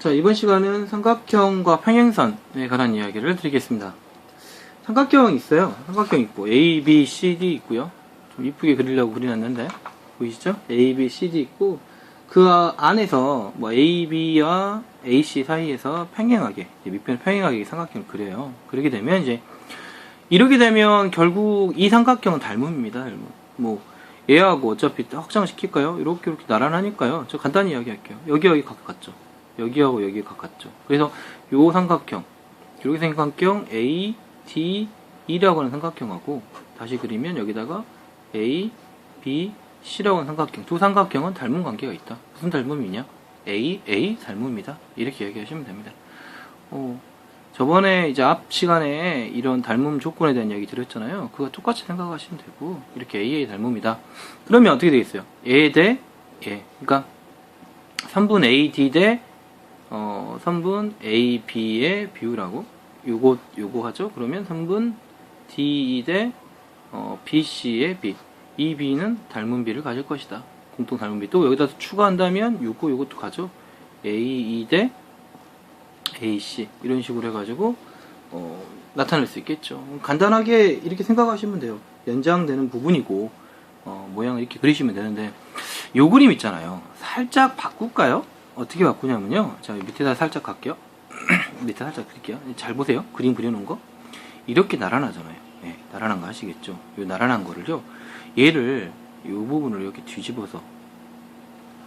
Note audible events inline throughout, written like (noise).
자, 이번 시간은 삼각형과 평행선에 관한 이야기를 드리겠습니다. 삼각형 있어요. 삼각형 있고, A, B, C, D 있고요. 좀 이쁘게 그리려고 그려놨는데, 보이시죠? A, B, C, D 있고, 그 안에서 뭐 A, B와 A, C 사이에서 평행하게, 밑변 평행하게 삼각형을 그려요. 그렇게 되면 이제, 이렇게 되면 결국 이 삼각형은 닮음입니다. 닮음. 뭐, 얘하고 어차피 확장을 시킬까요? 이렇게 이렇게 나란하니까요. 저 간단히 이야기할게요. 여기 여기 가깝죠. 여기하고 여기 가깝죠. 그래서 요 삼각형, 이렇게 삼각형 A, D, E라고 하는 삼각형하고 다시 그리면 여기다가 A, B, C라고 하는 삼각형. 두 삼각형은 닮은 관계가 있다. 무슨 닮음이냐? A, A 닮음이다. 이렇게 얘기하시면 됩니다. 어, 저번에 이제 앞 시간에 이런 닮음 조건에 대한 이야기 드렸잖아요. 그거 똑같이 생각하시면 되고 이렇게 AA 닮음이다. 그러면 어떻게 되겠어요? A 대 A. 그러니까 3분 AD 대 어, 3분 AB의 비율하고 요거 요거 하죠. 그러면 3분 DE 대 어, BC의 B. 이 B는 닮은 B를 가질 것이다. 공통 닮은 B. 또 여기다 추가한다면 요거 요것도 가죠. AE 대 AC 이런 식으로 해가지고 어, 나타낼 수 있겠죠. 간단하게 이렇게 생각하시면 돼요. 연장되는 부분이고 어, 모양을 이렇게 그리시면 되는데 요 그림 있잖아요. 살짝 바꿀까요? 어떻게 바꾸냐면요. 자 밑에다 살짝 갈게요. (clears throat) 밑에 살짝 그릴게요. 잘 보세요. 그림 그려놓은 거 이렇게 나란하잖아요. 네, 나란한 거 아시겠죠? 요 나란한 거를요. 얘를 요 부분을 이렇게 뒤집어서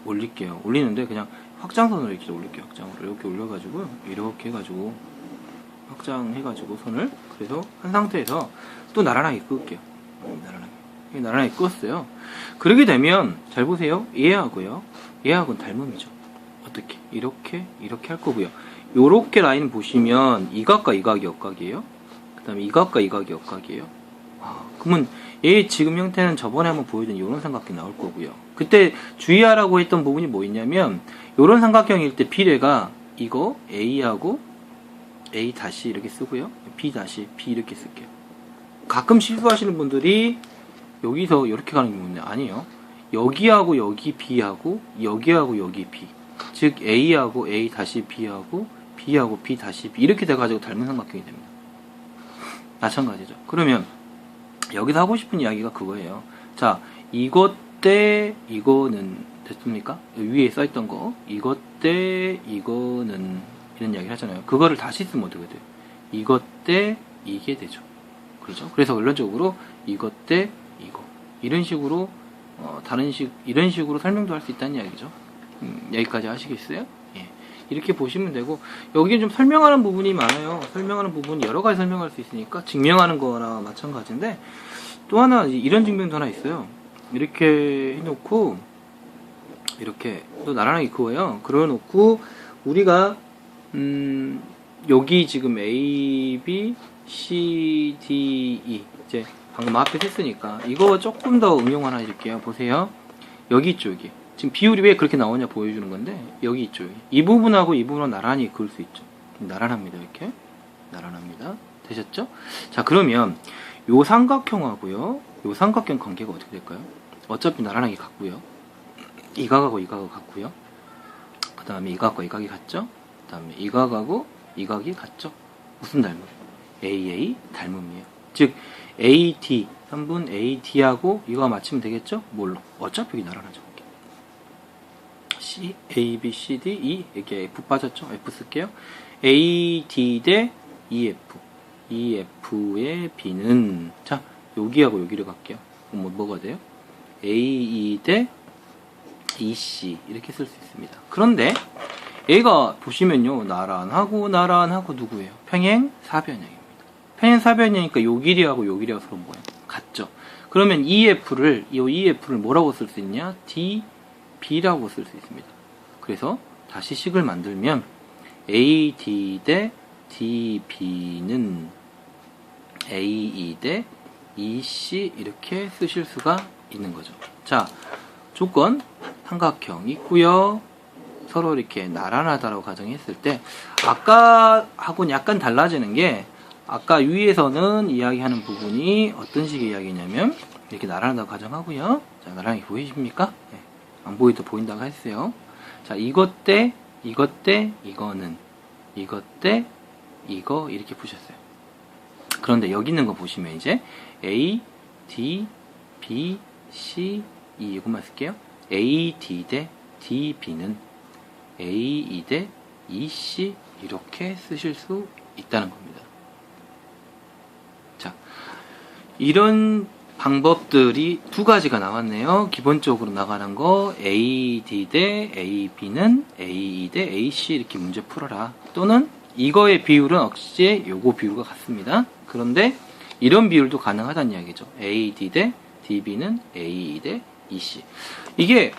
올릴게요. 올리는데 그냥 확장선으로 이렇게 올릴게요. 확장으로 이렇게 올려가지고 이렇게 해가지고 확장해가지고 선을 그래서 한 상태에서 또 나란하게 끄을게요. 나란하게 이게 나란하게 끄었어요. 그렇게 되면 잘 보세요. 얘하고요. 얘하고는 닮음이죠. 어떻게 이렇게 이렇게 할 거고요. 요렇게 라인 보시면 이 각과 이 각이 역각이에요. 그 다음에 이 각과 이 각이 역각이에요. 아, 그러면 얘 지금 형태는 저번에 한번 보여준 이런 삼각형 나올 거고요. 그때 주의하라고 했던 부분이 뭐 있냐면 이런 삼각형일 때 비례가 이거 A하고 A 다시 이렇게 쓰고요. B 다시 B 이렇게 쓸게요. 가끔 실수하시는 분들이 여기서 이렇게 가는 경우는 아니에요. 여기하고 여기 B하고 여기하고 여기 B. 즉 A하고 A 다시 B하고 B하고 B 다시 B 이렇게 돼가지고 닮은 삼각형이 됩니다. 마찬가지죠. 그러면 여기서 하고 싶은 이야기가 그거예요. 자, 이것 대 이거는 됐습니까? 위에 써있던 거 이것 대 이거는 이런 이야기를 하잖아요. 그거를 다시 쓰면 어떻게 돼요? 이것 대 이게 되죠. 그렇죠? 그래서 원론적으로 이것 대 이거 이런 식으로 어, 다른 식 이런 식으로 설명도 할 수 있다는 이야기죠. 음, 여기까지 하시겠어요? 예. 이렇게 보시면 되고 여기 좀 설명하는 부분이 많아요. 설명하는 부분이 여러 가지 설명할 수 있으니까 증명하는 거나 마찬가지인데 또 하나 이런 증명도 하나 있어요. 이렇게 해놓고 이렇게 또 나란하게 그어요. 그려놓고 우리가 음 여기 지금 A, B, C, D, E 이제 방금 앞에 했으니까 이거 조금 더 응용 하나 해줄게요. 보세요. 여기 여기. 지금 비율이 왜 그렇게 나오냐 보여주는 건데 여기 있죠. 이 부분하고 이 부분은 나란히 그을 수 있죠. 나란합니다 이렇게. 나란합니다. 되셨죠? 자 그러면 요 삼각형하고요. 요 삼각형 관계가 어떻게 될까요? 어차피 나란하게 같고요. 이 각하고 이 각하고 같고요. 그 다음에 이 각과 이 각이 같죠? 그 다음에 이 각하고 이 각이 같죠? 무슨 닮음? AA 닮음이에요. 즉 AD 3분 AD하고 이거 맞추면 되겠죠? 뭘로? 어차피 나란하죠. C, A, B, C, D, E 이렇게 F 빠졌죠? F 쓸게요. A, D 대 EF EF의 B는 자 여기하고 여기를 갈게요. 뭐, 뭐가 돼요? AE 대 EC 이렇게 쓸 수 있습니다. 그런데 얘가 보시면요 나란하고 나란하고 누구예요? 평행 사변형입니다. 평행 사변형이니까 요 길이하고 요 길이하고 서로 뭐예요? 같죠. 그러면 EF를 이 EF를 뭐라고 쓸 수 있냐? DB라고 쓸 수 있습니다. 그래서 다시 식을 만들면 AD 대 DB는 AE 대 EC 이렇게 쓰실 수가 있는 거죠. 자, 조건 삼각형 있고요. 서로 이렇게 나란하다라고 가정했을 때 아까하고는 약간 달라지는 게 아까 위에서는 이야기하는 부분이 어떤 식의 이야기냐면 이렇게 나란하다고 가정하고요. 자, 나란히 보이십니까? 네. 안 보이도 보인다고 했어요. 자, 이것 대 이것 대 이거는 이것 대 이거 이렇게 푸셨어요. 그런데 여기 있는 거 보시면 이제 A, D, B, C, E 이것만 쓸게요. A, D 대 D, B는 A, E 대 E, C 이렇게 쓰실 수 있다는 겁니다. 자, 이런 방법들이 두 가지가 나왔네요. 기본적으로 나가는 거 A, D 대 A, B는 A, E 대 A, C 이렇게 문제 풀어라. 또는 이거의 비율은 역시 요거 비율과 같습니다. 그런데 이런 비율도 가능하다는 이야기죠. A, D 대 D, B는 A, E 대 E, C. 이게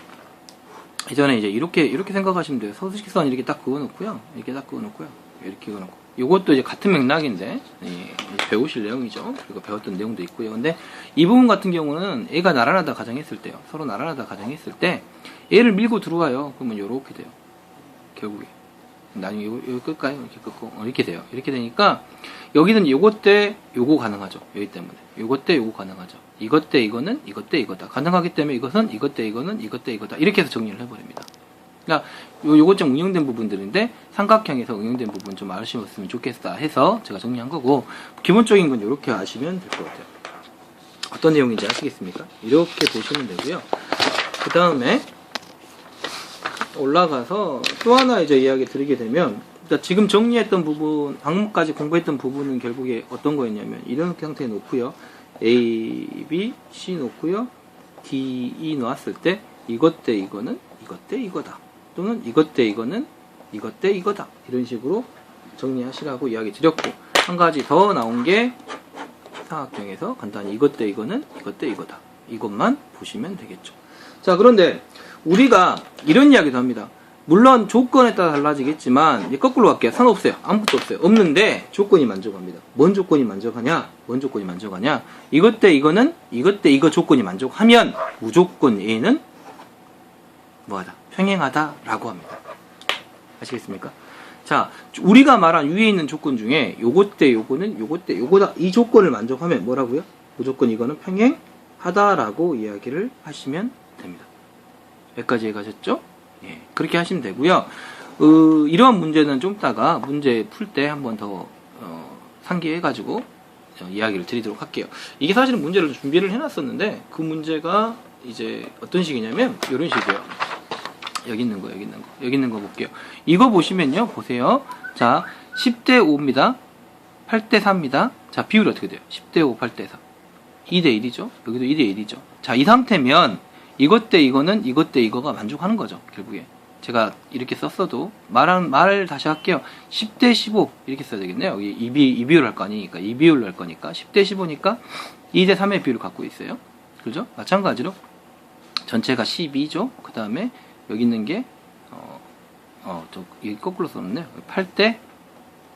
예전에 이제 이렇게 이렇게 생각하시면 돼요. 서술식선 이렇게 딱 그어 놓고요. 이렇게 딱 그어 놓고요. 이렇게 그어 놓고. 요것도 이제 같은 맥락인데 예, 배우실 내용이죠. 그리고 배웠던 내용도 있고요. 근데 이 부분 같은 경우는 애가 나란하다 가정했을 때요. 서로 나란하다 가정했을 때 얘를 밀고 들어와요. 그러면 요렇게 돼요. 결국에. 나중에 요, 요 끌까요? 이렇게 끌고 어, 이렇게 돼요. 이렇게 되니까 여기는 요것 때 요거 가능하죠. 여기 때문에 요것 때 요거 가능하죠. 이것 때 이거는 이것 때 이거다. 가능하기 때문에 이것은 이것 때 이거는 이것 때 이거다. 이렇게 해서 정리를 해버립니다. 그러니까 요, 요것 좀 응용된 부분들인데 삼각형에서 응용된 부분 좀 아시면 좋겠다 해서 제가 정리한 거고 기본적인 건 이렇게 아시면 될 것 같아요. 어떤 내용인지 아시겠습니까? 이렇게 보시면 되고요. 그 다음에 올라가서 또 하나 이제 이야기 드리게 되면 그러니까 지금 정리했던 부분, 방금까지 공부했던 부분은 결국에 어떤 거였냐면 이런 형태에 놓고요. A, B, C 놓고요. D, E 놓았을 때 이것 대 이거는 이것 대 이거다. 또는 이것 대 이거는 이것 대 이거다. 이런 식으로 정리하시라고 이야기 드렸고 한 가지 더 나온 게 사각형에서 간단히 이것 대 이거는 이것 대 이거다. 이것만 보시면 되겠죠. 자, 그런데 우리가 이런 이야기도 합니다. 물론 조건에 따라 달라지겠지만 거꾸로 갈게요. 상관없어요. 아무것도 없어요. 없는데 조건이 만족합니다. 뭔 조건이 만족하냐? 뭔 조건이 만족하냐? 이것 때 이거는 이것 때 이거 조건이 만족하면 무조건 A는 뭐하다? 평행하다라고 합니다. 아시겠습니까? 자, 우리가 말한 위에 있는 조건 중에 요것 때 요거는 요것 때 요거다. 이 조건을 만족하면 뭐라고요? 무조건 이거는 평행하다라고 이야기를 하시면 됩니다. 여기까지 가셨죠? 예, 그렇게 하시면 되고요. 어, 이러한 문제는 좀 이따가 문제 풀 때 한번 더 어, 상기해가지고 어, 이야기를 드리도록 할게요. 이게 사실은 문제를 준비를 해놨었는데 그 문제가 이제 어떤 식이냐면 이런 식이에요. 여기 있는 거, 여기 있는 거, 여기 있는 거 볼게요. 이거 보시면요, 보세요. 자, 10대 5입니다. 8대 4입니다. 자, 비율이 어떻게 돼요? 10대 5, 8대 4. 2대 1이죠. 여기도 2대 1이죠. 자, 이 상태면 이것 때 이거는 이것 때 이거가 만족하는 거죠. 결국에. 제가 이렇게 썼어도 말한 말을 다시 할게요. 10대 15 이렇게 써야 되겠네요. 여기 이, 비, 이 비율 할 거니까 이 비율로 할 거니까 10대 15니까 2대 3의 비율을 갖고 있어요. 그죠? 마찬가지로 전체가 12죠. 그 다음에 여기 있는 게 어, 어, 저, 이 거꾸로 썼네요. 8대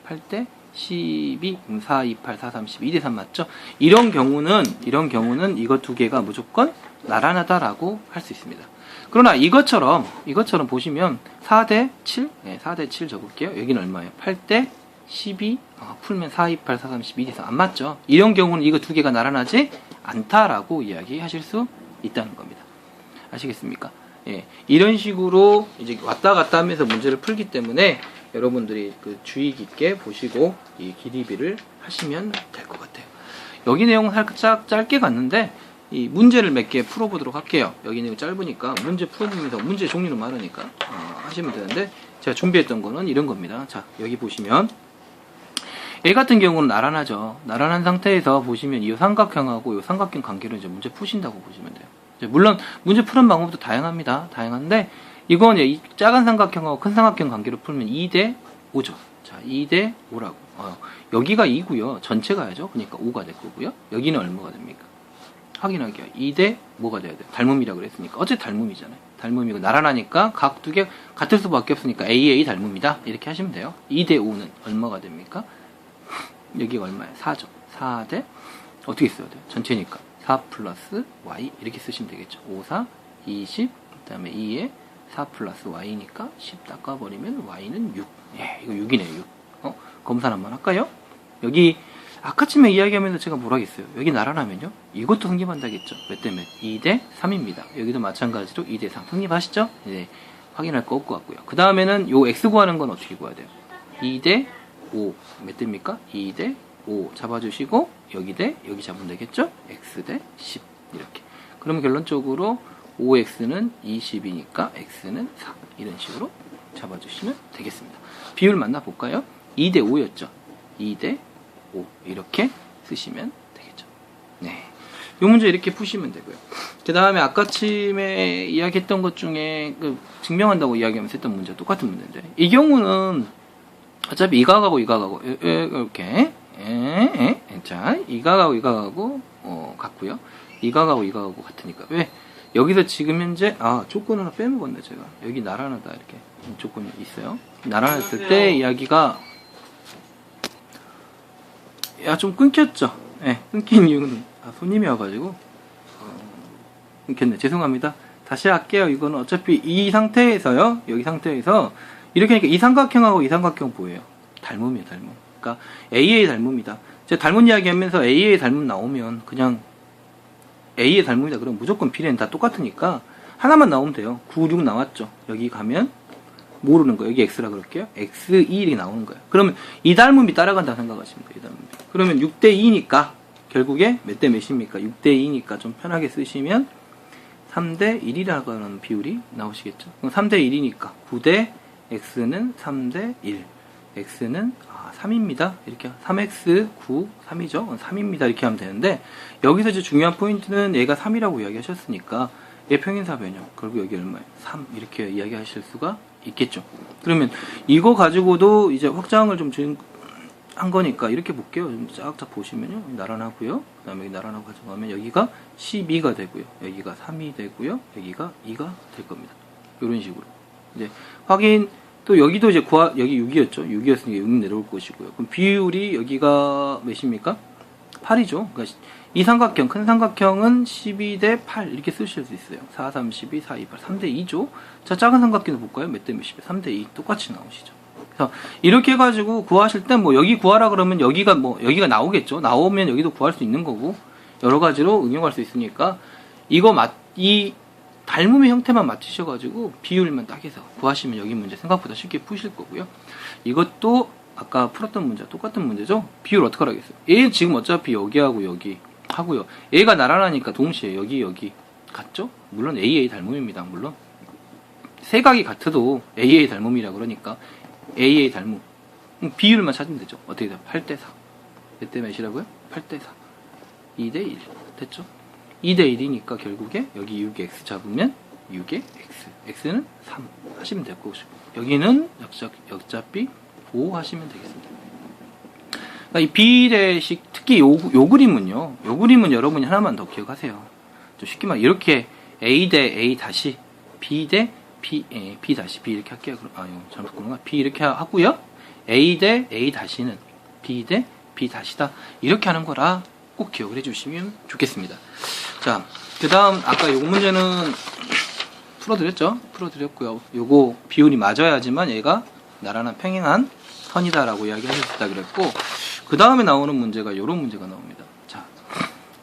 8대 12, 4, 2, 8, 4, 3, 12, 2대 3 맞죠? 이런 경우는, 이런 경우는 이거 두 개가 무조건 나란하다라고 할 수 있습니다. 그러나 이것처럼, 이것처럼 보시면 4대 7, 네, 4대 7 적을게요. 여기는 얼마예요? 8대 12, 어, 풀면 4, 2, 8, 4, 3, 12, 2대 3. 안 맞죠? 이런 경우는 이거 두 개가 나란하지 않다라고 이야기하실 수 있다는 겁니다. 아시겠습니까? 예, 이런 식으로 이제 왔다 갔다 하면서 문제를 풀기 때문에 여러분들이 그 주의 깊게 보시고 이 기리비를 하시면 될 것 같아요. 여기 내용은 살짝 짧게 갔는데 이 문제를 몇 개 풀어보도록 할게요. 여기 내용 짧으니까 문제 풀어보면서 문제 종류는 많으니까 어, 하시면 되는데 제가 준비했던 거는 이런 겁니다. 자 여기 보시면 A 같은 경우는 나란하죠. 나란한 상태에서 보시면 이 삼각형하고 이 삼각형 관계를 이제 문제 푸신다고 보시면 돼요. 이제 물론 문제 푸는 방법도 다양합니다. 다양한데 이건 이 작은 삼각형하고 큰 삼각형 관계로 풀면 2대 5죠. 자, 2대 5라고. 어, 여기가 2고요. 전체 가 야죠. 그러니까 5가 될 거고요. 여기는 얼마가 됩니까? 확인하기요. 2대 뭐가 돼야 돼요? 닮음이라고 그랬으니까. 어째 닮음이잖아요. 닮음이고 나란하니까 각 두 개 같을 수밖에 없으니까 AA 닮음이다. 이렇게 하시면 돼요. 2대 5는 얼마가 됩니까? (laughs) 여기가 얼마예요? 4죠. 4대 어떻게 써야 돼요? 전체니까. 4 플러스 Y 이렇게 쓰시면 되겠죠. 5, 4, 20, 그 다음에 2에 4 플러스 y니까 10 닦아버리면 y는 6. 예, 이거 6이네요, 6. 어? 검사 한번 할까요? 여기, 아까쯤에 이야기하면서 제가 뭐라 했어요? 여기 나란하면요? 이것도 성립한다겠죠? 몇 대면? 2대 3입니다. 여기도 마찬가지로 2 대 3. 성립하시죠? 네. 확인할 거 없고 같고요. 그 다음에는 요 x 구하는 건 어떻게 구해야 돼요? 2 대 5. 몇 대입니까? 2 대 5 잡아주시고 여기 대 여기 잡으면 되겠죠? x 대 10 이렇게. 그러면 결론적으로 5x는 20이니까 x는 4 이런 식으로 잡아주시면 되겠습니다. 비율 만나볼까요? 2대 5였죠. 2대 5 이렇게 쓰시면 되겠죠. 네. 이 문제 이렇게 푸시면 되고요. 그 다음에 아까 아침에 이야기했던 것 중에 그 증명한다고 이야기하면서 했던 문제 똑같은 문제인데 이 경우는 어차피 이각하고 이각하고 이렇게 에. 자 이각하고 이각하고 어, 같고요. 이각하고 이각하고 같으니까 왜 여기서 지금 현재 아 조건 하나 빼먹었네 제가 여기 나란하다 이렇게 조건이 있어요. 나란했을 때 이야기가 야 좀 끊겼죠. 예, 끊긴 이유는 아, 손님이 와가지고 어, 끊겼네. 죄송합니다. 다시 할게요. 이거는 어차피 이 상태에서요. 여기 상태에서 이렇게 하니까 이 삼각형하고 이 삼각형 보여요. 닮음이에요, 닮음. 그러니까 A의 닮음이다. 제가 닮은 이야기 하면서 A의 닮음 나오면 그냥 A의 닮음이다. 그럼 무조건 B는 다 똑같으니까 하나만 나오면 돼요. 9, 6 나왔죠. 여기 가면 모르는 거예요. 여기 X라 그럴게요. X2 이렇게 나오는 거예요. 그러면 이 닮음이 따라간다 생각하시면 돼요. 이 닮음이. 그러면 6대 2니까 결국에 몇 대 몇입니까? 6대 2니까 좀 편하게 쓰시면 3대 1이라고 하는 비율이 나오시겠죠. 그럼 3대 1이니까 9대 X는 3대 1. X는 아, 3입니다. 이렇게 3X 9 3이죠. 3입니다. 이렇게 하면 되는데 여기서 이제 중요한 포인트는 얘가 3이라고 이야기하셨으니까 얘 평행사 변형. 그리고 여기 얼마예요? 3 이렇게 이야기하실 수가 있겠죠. 그러면 이거 가지고도 이제 확장을 좀 준- 한 거니까 이렇게 볼게요. 좀 쫙쫙 보시면요. 나란하고요. 그 다음에 여기 나란하고 가져가면 여기가 12가 되고요. 여기가 3이 되고요. 여기가 2가 될 겁니다. 이런 식으로. 이제 확인 또 여기도 이제 구하 여기 6이었죠. 6이었으니까 6 내려올 것이고요. 그럼 비율이 여기가 몇입니까? 8이죠. 그러니까 이 삼각형 큰 삼각형은 12 대 8 이렇게 쓰실 수 있어요. 4, 3, 12, 4, 2, 8 3 대 2죠. 자 작은 삼각형도 볼까요? 몇 대 몇이에요? 3 대 2 똑같이 나오시죠. 그래서 이렇게 해가지고 구하실 때 뭐 여기 구하라 그러면 여기가 뭐 여기가 나오겠죠. 나오면 여기도 구할 수 있는 거고 여러 가지로 응용할 수 있으니까 이거 맞 이 닮음의 형태만 맞추셔가지고 비율만 딱 해서 구하시면 여기 문제 생각보다 쉽게 푸실 거고요. 이것도 아까 풀었던 문제 똑같은 문제죠. 비율 어떻게 하겠어요? 얘 지금 어차피 여기하고 여기 하고요. 얘가 나란하니까 동시에 여기 여기 같죠? 물론 AA 닮음입니다. 물론 세각이 같아도 AA 닮음이라 그러니까 AA 닮음 비율만 찾으면 되죠. 어떻게 돼요? 8대 4. 몇 대 몇이라고요? 8대 4. 2대 1. 됐죠? 2대 1이니까 결국에 여기 6x 잡으면 6의 x. x는 3 하시면 될 것이고 여기는 역작, 역잡비 5 하시면 되겠습니다. 그러니까 이 비례식 특히 요, 요 그림은요. 요 그림은 여러분이 하나만 더 기억하세요. 좀 쉽게 말 이렇게 a 대 a 다시 b 대 b 에, b 다시 b 이렇게 할게요. 그럼 아유 잘못 그런가? b 이렇게 하고요. a 대 a 다시는 b 대 b 다시다 이렇게 하는 거라 꼭 기억을 해주시면 좋겠습니다. 자, 그 다음 아까 요 문제는 풀어드렸죠? 풀어드렸고요. 요거 비율이 맞아야지만 얘가 나란한 평행한 선이다라고 이야기하셨다 그랬고 그 다음에 나오는 문제가 요런 문제가 나옵니다. 자,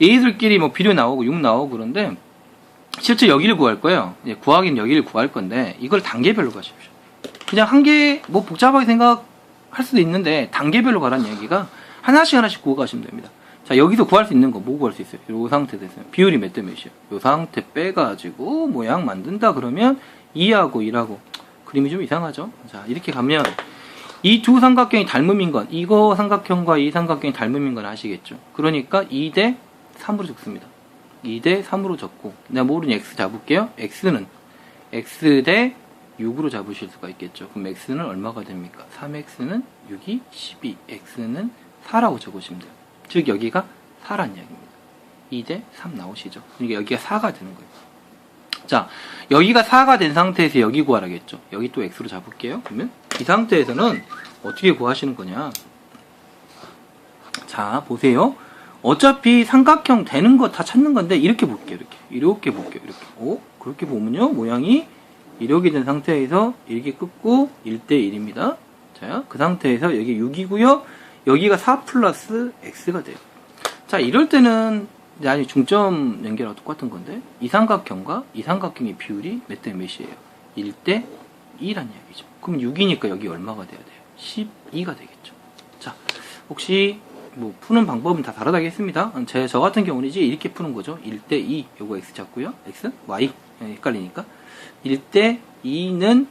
얘들끼리 뭐 비료 나오고 6 나오고 그런데 실제 여기를 구할 거예요. 이제 구하긴 여기를 구할 건데 이걸 단계별로 가십시오. 그냥 한 개 뭐 복잡하게 생각할 수도 있는데 단계별로 가라는 얘기가 하나씩 하나씩 구워 가시면 됩니다. 자 여기서 구할 수 있는 거 뭐 구할 수 있어요? 요 상태 됐어요. 비율이 몇 대 몇이에요? 요 상태 빼가지고 모양 만든다 그러면 2하고 1하고 그림이 좀 이상하죠? 자 이렇게 가면 이 두 삼각형이 닮음인 건 이거 삼각형과 이 삼각형이 닮음인 건 아시겠죠? 그러니까 2 대 3으로 적습니다. 2 대 3으로 적고 내가 모르는 x 잡을게요. x는 x 대 6으로 잡으실 수가 있겠죠. 그럼 x는 얼마가 됩니까? 3x는 6이 12, x는 4라고 적으시면 돼요. 즉 여기가 4란 이야기입니다. 2대 3 나오시죠. 그러니까 여기가 4가 되는 거예요. 자, 여기가 4가 된 상태에서 여기 구하라겠죠. 여기 또 x로 잡을게요. 그러면 이 상태에서는 어떻게 구하시는 거냐? 자, 보세요. 어차피 삼각형 되는 거 다 찾는 건데 이렇게 볼게요. 이렇게. 이렇게 볼게요. 이렇게. 오, 그렇게 보면요. 모양이 이렇게 된 상태에서 이렇게 끊고 1대 1입니다. 자, 그 상태에서 여기 6이고요. 여기가 4 플러스 x가 돼요. 자, 이럴 때는 아니 중점 연결하고 똑같은 건데 이 삼각형과 이 삼각형의 비율이 몇 대 몇이에요? 1대 2란 이야기죠. 그럼 6이니까 여기 얼마가 돼야 돼요? 12가 되겠죠. 자, 혹시 뭐 푸는 방법은 다 다르다겠습니다. 제, 저 같은 경우는 이제 이렇게 푸는 거죠. 1대 2, 요거 x 잡고요. x, y, 예, 헷갈리니까. 1대 2는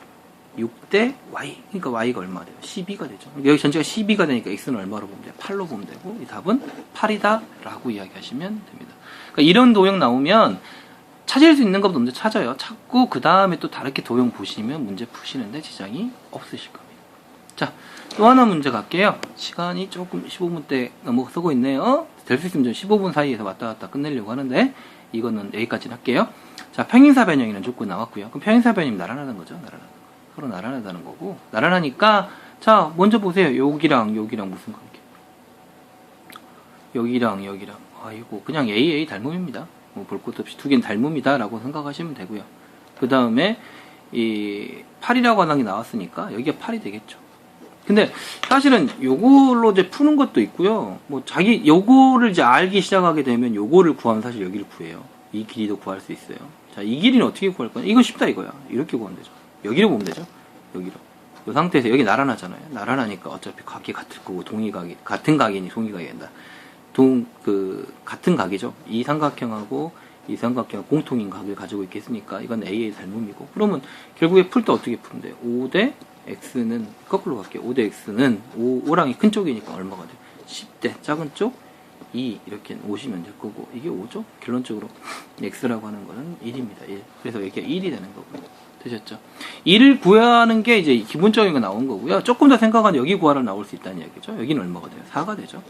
6대 y. 그러니까 y가 얼마 돼요? 12가 되죠. 여기 전체가 12가 되니까 x는 얼마로 보면 돼요? 8로 보면 되고, 이 답은 8이다. 라고 이야기하시면 됩니다. 그러니까 이런 도형 나오면 찾을 수 있는 것도 먼저 찾아요. 찾고, 그 다음에 또 다르게 도형 보시면 문제 푸시는데 지장이 없으실 겁니다. 자, 또 하나 문제 갈게요. 시간이 조금 15분대 넘어 쓰고 있네요. 될 수 있으면 좀 15분 사이에서 왔다 갔다 끝내려고 하는데, 이거는 여기까지 할게요. 자, 평행사 변형이라는 조건 나왔고요. 그럼 평행사 변형이 나란하는 거죠. 나란하는 거. 서로 나란하다는 거고, 나란하니까, 자, 먼저 보세요. 여기랑 여기랑 무슨 관계? 여기랑 여기랑. 아이고, 그냥 AA 닮음입니다. 뭐 볼 것도 없이 두 개는 닮음이다 라고 생각하시면 되고요. 그 다음에, 이 8이라고 하는 게 나왔으니까, 여기가 8이 되겠죠. 근데 사실은 요걸로 이제 푸는 것도 있고요. 뭐 자기 요거를 이제 알기 시작하게 되면 요거를 구하면 사실 여기를 구해요. 이 길이도 구할 수 있어요. 자, 이 길이는 어떻게 구할 거냐? 이거 쉽다 이거야. 이렇게 구하면 되죠. 여기로 보면 되죠. 여기로. 이 상태에서 여기 나란하잖아요. 나란하니까 어차피 각이 같을 거고 동의각이 같은 각이니 동의각이 된다. 동 그 같은 각이죠. 이 삼각형하고 이 삼각형 공통인 각을 가지고 있겠으니까 이건 A의 닮음이고 그러면 결국에 풀 때 어떻게 푸면 돼요? 5 대 X는 거꾸로 갈게요. 5 대 X는 5, 5랑이 큰 쪽이니까 얼마가 돼요? 10대 작은 쪽 2 이렇게 오시면 될 거고 이게 5죠? 결론적으로 X라고 하는 거는 1입니다. 1. 그래서 이게 1이 되는 거고요. 되셨죠? 1을 구하는 게 이제 기본적인 거 나온 거고요. 조금 더 생각하면 여기 구하라 나올 수 있다는 이야기죠. 여기는 얼마가 돼요? 4가 되죠.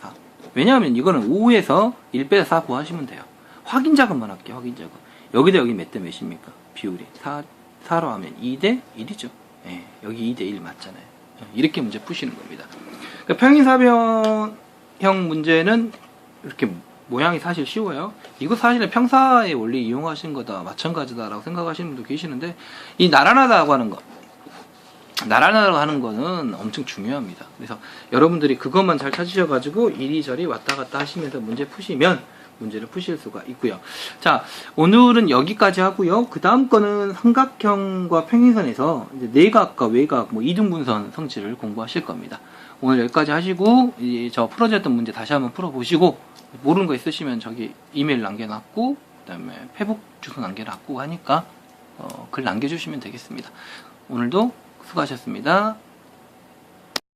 4. 왜냐하면 이거는 5에서 1 빼서 4 구하시면 돼요. 확인 작업만 할게요. 확인 작업. 여기다 여기 몇 대 몇입니까? 비율이 4, 4로 하면 2 대 1이죠. 예, 여기 2 대 1 맞잖아요. 예, 이렇게 문제 푸시는 겁니다. 그러니까 평행사변형 문제는 이렇게 모양이 사실 쉬워요. 이거 사실은 평사의 원리 이용하신 거다 마찬가지다라고 생각하시는 분도 계시는데 이 나란하다고 하는 거 나란하다고 하는 거는 엄청 중요합니다. 그래서 여러분들이 그것만 잘 찾으셔가지고 이리저리 왔다 갔다 하시면서 문제 푸시면 문제를 푸실 수가 있고요. 자, 오늘은 여기까지 하고요. 그 다음 거는 삼각형과 평행선에서 내각과 외각, 뭐 이등분선 성질을 공부하실 겁니다. 오늘 여기까지 하시고 이저 풀어졌던 문제 다시 한번 풀어보시고 모르는 거 있으시면 저기 이메일 남겨놨고 그다음에 페북 주소 남겨놨고 하니까 어, 글 남겨주시면 되겠습니다. 오늘도 수고하셨습니다.